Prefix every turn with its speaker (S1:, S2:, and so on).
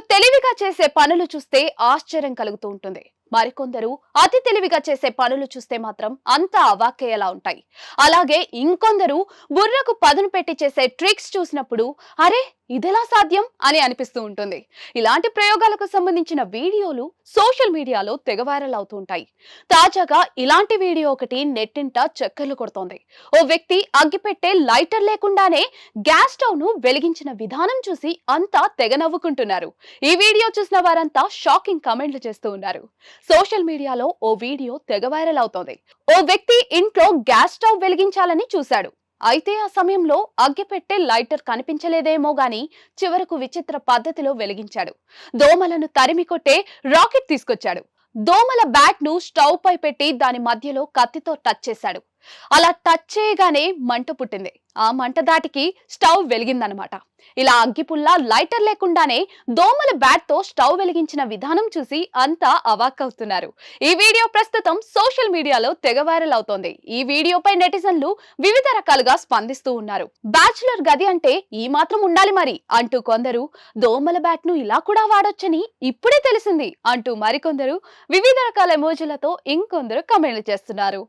S1: తెలివిగా చేసే పనులు చూస్తే ఆశ్చర్యం కలుగుతూ ఉంటుంది. మరికొందరు అతి తెలివిగా చేసే పనులు చూస్తే మాత్రం అంతా అవాక్కేలా ఉంటాయి. అలాగే ఇంకొందరు బుర్రకు పదును పెట్టి చేసే ట్రిక్స్ చూసినప్పుడు అరే ఇదెలా సాధ్యం? అని అనిపిస్తూ ఉంటుంది. ఇలాంటి ప్రయోగాలకు సంబంధించిన వీడియోలు సోషల్ మీడియాలో తెగ వైరల్ అవుతూ ఉంటాయి. తాజాగా ఇలాంటి వీడియో ఒకటి నెట్టింట చక్కర్లు కొడుతోంది. ఓ వ్యక్తి అగ్గిపెట్టే లైటర్ లేకుండానే గ్యాస్ స్టవ్ను వెలిగించిన విధానం చూసి అంతా తెగ నవ్వుకుంటున్నారు. ఈ వీడియో చూసిన వారంతా షాకింగ్ కమెంట్లు చేస్తూ ఉన్నారు. సోషల్ మీడియాలో ఓ వీడియో తెగ వైరల్ అవుతోంది. ఓ వ్యక్తి ఇంట్లో గ్యాస్ స్టవ్ వెలిగించాలని చూశాడు. అయితే ఆ సమయంలో అగ్గిపెట్టే లైటర్ కనిపించలేదేమో గాని చివరకు విచిత్ర పద్ధతిలో వెలిగించాడు. దోమలను తరిమి కొట్టే రాకెట్ తీసుకొచ్చాడు. దోమల బ్యాట్ను స్టవ్ పై పెట్టి దాని మధ్యలో కత్తితో టచ్ చేశాడు. అలా టచ్ చేయగానే మంట పుట్టింది. ఆ మంట దాటికి స్టవ్ వెలిగిందనమాట. ఇలా అగ్గిపుల్ల లైటర్ లేకుండానే దోమల బ్యాట్తో స్టవ్ వెలిగించిన విధానం చూసి అంతా అవాక్కవుతున్నారు ఈ వీడియో ప్రస్తుతం సోషల్ మీడియాలో తెగ వైరల్ అవుతోంది. ఈ వీడియోపై నెటిజన్లు వివిధ రకాలుగా స్పందిస్తూ ఉన్నారు. బ్యాచులర్ గది అంటే ఈ మాత్రం ఉండాలి మరి అంటూ కొందరు దోమల బ్యాట్ను ఇలా కూడా వాడొచ్చని ఇప్పుడే తెలిసింది అంటూ మరికొందరు వివిధ రకాల ఎమోజీలతో ఇంకొందరు కమెంట్లు చేస్తున్నారు.